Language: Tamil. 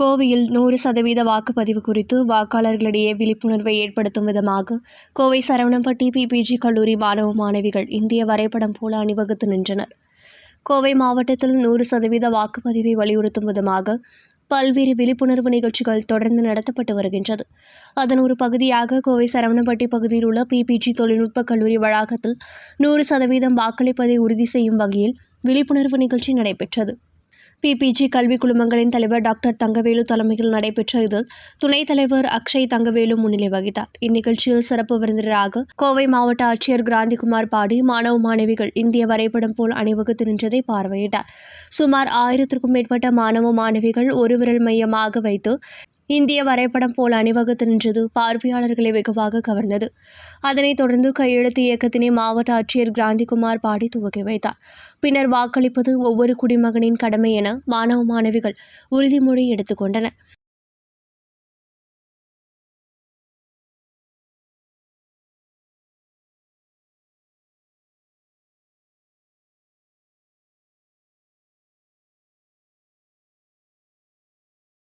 கோவையில் நூறு சதவீத வாக்குப்பதிவு குறித்து வாக்காளர்களிடையே விழிப்புணர்வை ஏற்படுத்தும் விதமாக கோவை சரவணம்பட்டி பிபிஜி கல்லூரி மாணவ மாணவிகள் இந்திய வரைபடம் போல அணிவகுத்து நின்றனர். கோவை மாவட்டத்தில் நூறு சதவீத வாக்குப்பதிவை வலியுறுத்தும் விதமாக பல்வேறு விழிப்புணர்வு நிகழ்ச்சிகள் தொடர்ந்து நடத்தப்பட்டு வருகின்றது. அதன் ஒரு பகுதியாக கோவை சரவணம்பட்டி பகுதியில் உள்ள பிபிஜி தொழில்நுட்ப கல்லூரி வளாகத்தில் நூறு சதவீதம் வாக்களிப்பதை உறுதி செய்யும் வகையில் விழிப்புணர்வு நிகழ்ச்சி நடைபெற்றது. பிபிஜி கல்வி குழுமங்களின் தலைவர் டாக்டர் தங்கவேலு தலைமையில் நடைபெற்ற இதில் துணைத் தலைவர் அக்ஷய் தங்கவேலு முன்னிலை வகித்தார். இந்நிகழ்ச்சியில் சிறப்பு விருந்தினராக கோவை மாவட்ட ஆட்சியர் கிராந்திகுமார் பாடி மாணவ மாணவிகள் இந்திய வரைபடம் போல் அணிவகுத்து நின்றதை பார்வையிட்டார். சுமார் ஆயிரத்திற்கும் மேற்பட்ட மாணவ மாணவிகள் ஒரு விரல் மையமாக வைத்து இந்திய வரைபடம் போல் அணிவகுத்து நின்றது பார்வையாளர்களை வெகுவாக கவர்ந்தது. அதனைத் தொடர்ந்து கையெழுத்து இயக்கத்தினை மாவட்ட ஆட்சியர் கிராந்திகுமார் பாடி துவக்கி வைத்தார். பின்னர் வாக்களிப்பது ஒவ்வொரு குடிமகனின் கடமை என மாணவ மாணவிகள் உறுதிமொழி எடுத்துக்கொண்டனர்